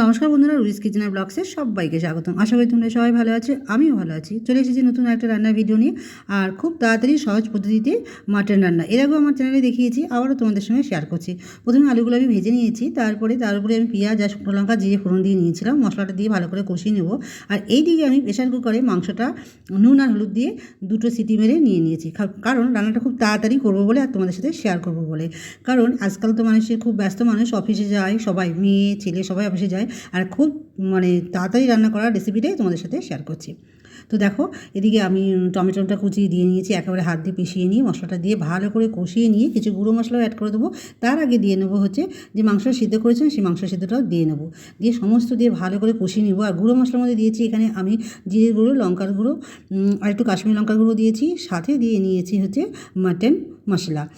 নমস্কার বন্ধুরা রুইস কিচেনের ব্লগসে সবাইকে স্বাগতম। আশা করি তোমরা সবাই ভালো আছো, আমিও ভালো আছি। চলে এসেছি নতুন একটা রান্নার ভিডিও নিয়ে, আর খুব তাড়াতাড়ি সহজ পদ্ধতিতে মাটন রান্না। এর আগেও আমার চ্যানেলে দেখিয়েছি, আবারও তোমাদের সঙ্গে শেয়ার করছি। প্রথমে আলুগুলো আমি ভেজে নিয়েছি, তারপরে তার উপরে আমি পেঁয়াজ আর শুকনো লঙ্কা, জিরে, ফোড়ন দিয়ে নিয়েছিলাম, মশলাটা দিয়ে ভালো করে কষিয়ে নেব। আর এই দিকে আমি প্রেশার কুকারে মাংসটা নুন আর হলুদ দিয়ে দুটো সিটি মেরে নিয়ে নিয়েছি। কারণ রান্নাটা খুব তাড়াতাড়ি করব বলে আর তোমাদের সাথে শেয়ার করব বলে। কারণ আজকাল তো মানুষের খুব ব্যস্ত মানুষ অফিসে যায়, সবাই মেয়ে, ছেলে, সবাই অফিসে যায়। আর খুব মানে তাড়াতাড়ি রান্না করার রেসিপিটাই তোমাদের সাথে শেয়ার করছি। তো দেখো, এদিকে আমি টমেটোটা কুচিয়ে দিয়ে নিয়েছি, একেবারে হাত দিয়ে পিষিয়ে নিয়ে, মশলাটা দিয়ে ভালো করে কষিয়ে নিয়ে কিছু গুঁড়ো মশলাও অ্যাড করে দেবো। তার আগে দিয়ে নেব হচ্ছে যে মাংস সিদ্ধ করেছিলাম সেই মাংস সিদ্ধটাও দিয়ে নেব। দিয়ে সমস্ত দিয়ে ভালো করে কষিয়ে নেব। আর গুঁড়ো মশলার মধ্যে দিয়েছি এখানে আমি জিরের গুঁড়ো, লঙ্কার গুঁড়ো আর একটু কাশ্মীর লঙ্কার গুঁড়ো দিয়েছি। সাথে দিয়ে নিয়েছি হচ্ছে মাটন মশলা।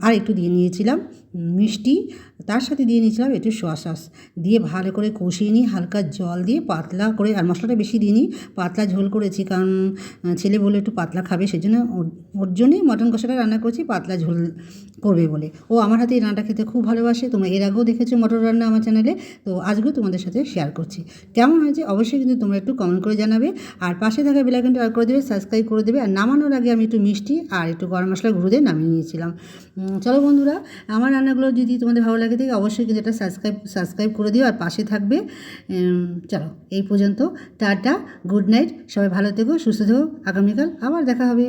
আর একটু দিয়ে নিয়েছিলাম মিষ্টি, তার সাথে দিয়ে নিয়েছিলাম একটু সোয়া সস দিয়ে ভালো করে কষিয়ে নিই হালকা জল দিয়ে পাতলা করে, আর মশলাটা বেশি দিইনি, পাতলা ঝোল করেছি কারণ ছেলে বলে একটু পাতলা খাবে সেই জন্য ওর- জন্যই মটন কষাটা রান্না করেছি, পাতলা ঝোল করবে বলে। ও আমার হাতে এই রান্নাটা খেতে খুব ভালোবাসে, তোমরা এর আগেও দেখেছ মটন রান্না আমার চ্যানেলে তো আজকেও তোমাদের সাথে শেয়ার করছি। কেমন হয়েছে অবশ্যই কিন্তু তোমরা একটু কমেন্ট করে জানাবে। আর পাশে থাকা বেলাইকনটা অ্যাড করে দেবে সাবস্ক্রাইব করে দেবে। আর নামানোর আগে আমি একটু মিষ্টি আর একটু গরম মশলা গুঁড়ো দিয়ে নামিয়ে নিয়েছিলাম। চলো বন্ধুরা, আমার রান্নাগুলো যদি তোমাদের ভালো লাগে থাকে, অবশ্যই কিন্তু এটা সাবস্ক্রাইব সাবস্ক্রাইব করে দিও আর পাশে থাকবে চলো এই পর্যন্ত, টাটা গুড নাইট সবাই ভালো থেকো, সুস্থ থেকো, আগামীকাল আবার দেখা হবে।